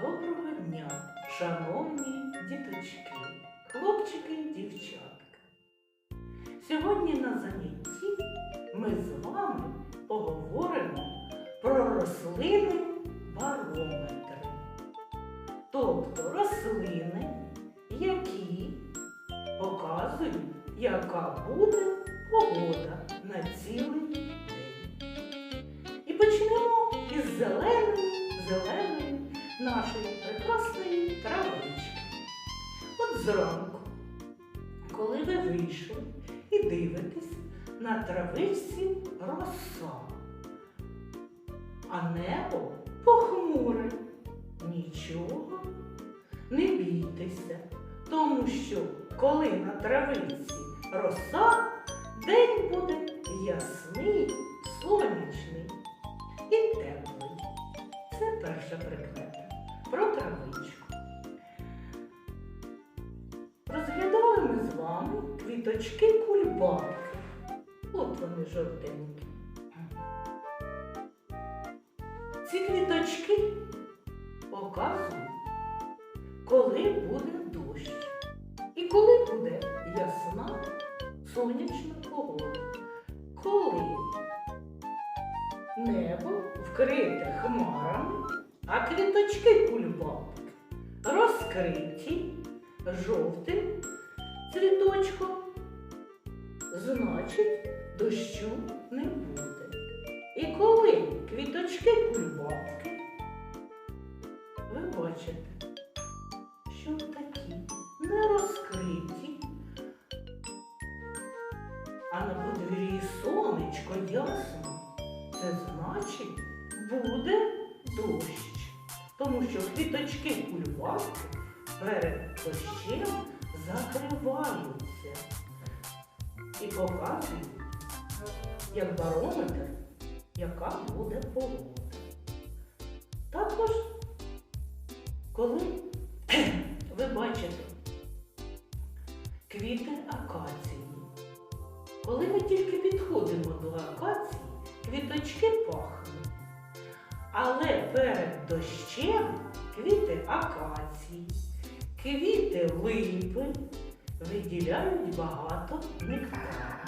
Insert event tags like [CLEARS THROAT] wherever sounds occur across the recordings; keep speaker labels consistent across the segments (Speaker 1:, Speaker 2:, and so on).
Speaker 1: Доброго дня, шановні діточки, хлопчики і дівчатка. Сьогодні на занятті ми з вами поговоримо про рослини барометри. Тобто рослини, які показують, яка буде погода на цілий нашої прекрасної травички. От зранку, коли ви вийшли і дивитесь на травичці роса, а небо похмуре. Нічого, не бійтеся, тому що коли на травиці роса, день буде ясний, сонячний і теплий. Це перша прикмета про травичку. Розглядали ми з вами квіточки кульбабки. От вони жовтенькі. Ці квіточки показують, коли буде дощ і коли буде ясна сонячна погода. Коли небо вкрите хмарами, а квіточки розкриті жовтим цвіточком, значить дощу не буде. І коли квіточки кульбабки, ви бачите, що такі не розкриті, а на подвір'ї сонечко ясно. Це значить буде дощ. Тому що квіточки кульбабки перед дощем закриваються і показують, як барометр, яка буде погода. Також, коли [CLEARS THROAT] ви бачите квіти акації, коли ми тільки підходимо до акації, квіточки пахнуть. Але перед дощем квіти акації, квіти липи виділяють багато нектару.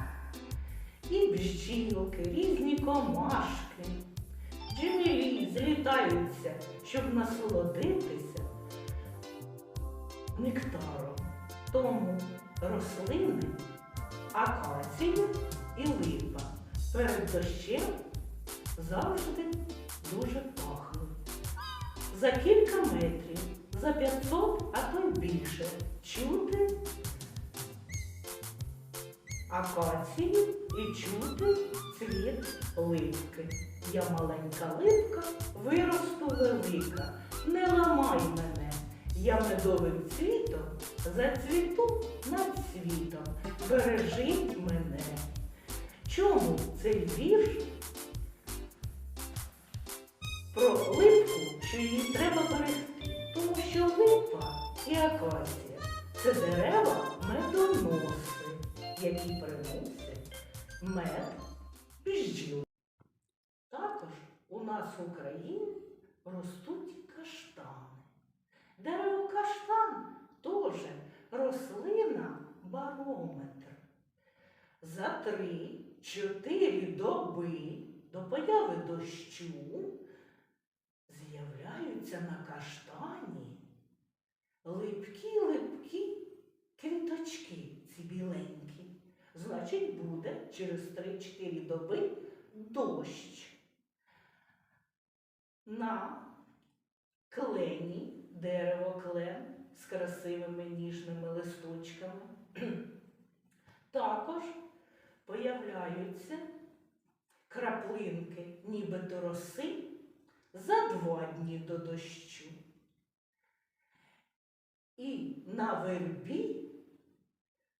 Speaker 1: І бджілки, різні комашки, джмелі злітаються, щоб насолодитися нектаром. Тому рослини, акація і липа перед дощем завжди дуже пахнуть. За кілька метрів, за 500, а то й більше, чути акацію і чути цвіт липки. Я маленька липка, виросту велика. Не ламай мене, я медовим цвітом зацвіту над світом. Бережіть мене. Чому цей вірш про липку, що її треба акація це дерева медоноси, які приносять мед бджіл. Також у нас в Україні ростуть каштани. Дерево каштан теж рослина барометр. За три-чотири доби до появи дощу з'являються на каштані липкі-липкі квіточки ці біленькі. Значить, буде через 3-4 доби дощ. На клені, дерево клен з красивими ніжними листочками. [CLEARS THROAT] Також появляються краплинки, нібито роси за два дні до дощу. І на вербі,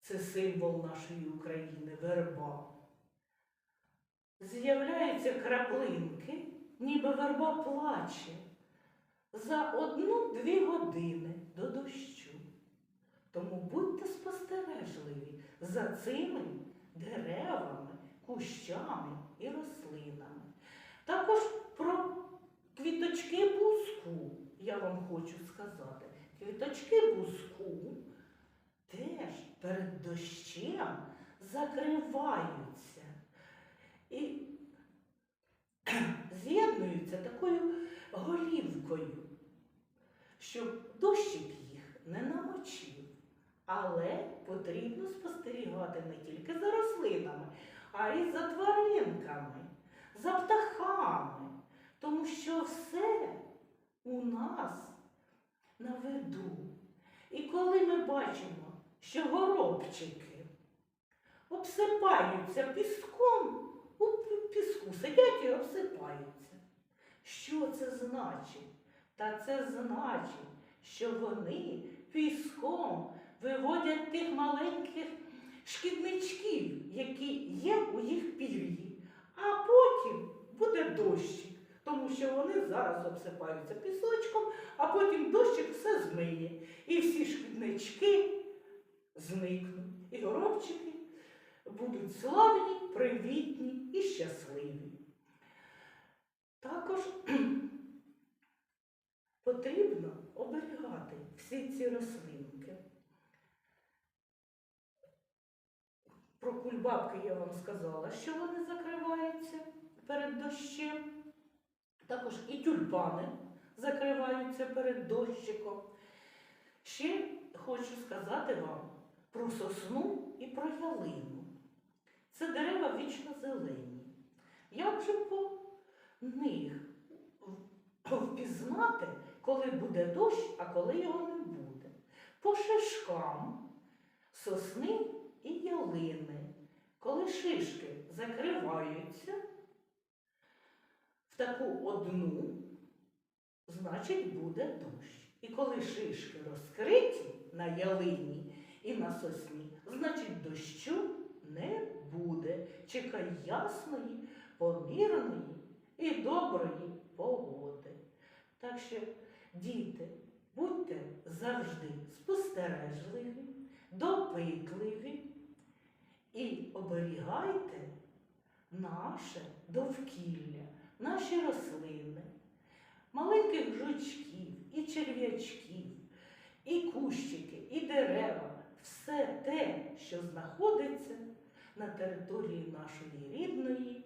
Speaker 1: це символ нашої України, верба, з'являються краплинки, ніби верба плаче за одну-дві години до дощу. Тому будьте спостережливі за цими деревами, кущами і рослинами. Також про квіточки буску я вам хочу сказати. Квіточки буску теж перед дощем закриваються і [CLEARS THROAT] з'єднуються такою голівкою, щоб дощик їх не намочив. Але потрібно спостерігати не тільки за рослинами, а й за тваринками, за птахами, тому що все у нас на виду. І коли ми бачимо, що горобчики обсипаються піском, у піску сидять і обсипаються. Що це значить? Та це значить, що вони піском виводять тих маленьких шкідничків, які є у їх пір'ї. А потім буде дощик, тому що вони зараз обсипаються пісочком, а потім дощик все змиє. І всі шкіднички зникнуть. І горобчики будуть славні, привітні і щасливі. Також [CLEARS THROAT] потрібно оберігати всі ці рослинки. Про кульбабки я вам сказала, що вони закриваються перед дощем. Також і тюльпани закриваються перед дощиком. Ще хочу сказати вам про сосну і про ялину. Це дерева вічно зелені. Як же по них впізнати, коли буде дощ, а коли його не буде? По шишкам сосни і ялини. Коли шишки закриваються в таку одну, значить буде дощ. І коли шишки розкриті на ялині і на сосні, значить дощу не буде. Чекай ясної, помірної і доброї погоди. Так що, діти, будьте завжди спостережливі, допитливі і оберігайте наше довкілля, наші рослини, маленьких жучків і черв'ячків, і кущики, і дерева, все те, що знаходиться на території нашої рідної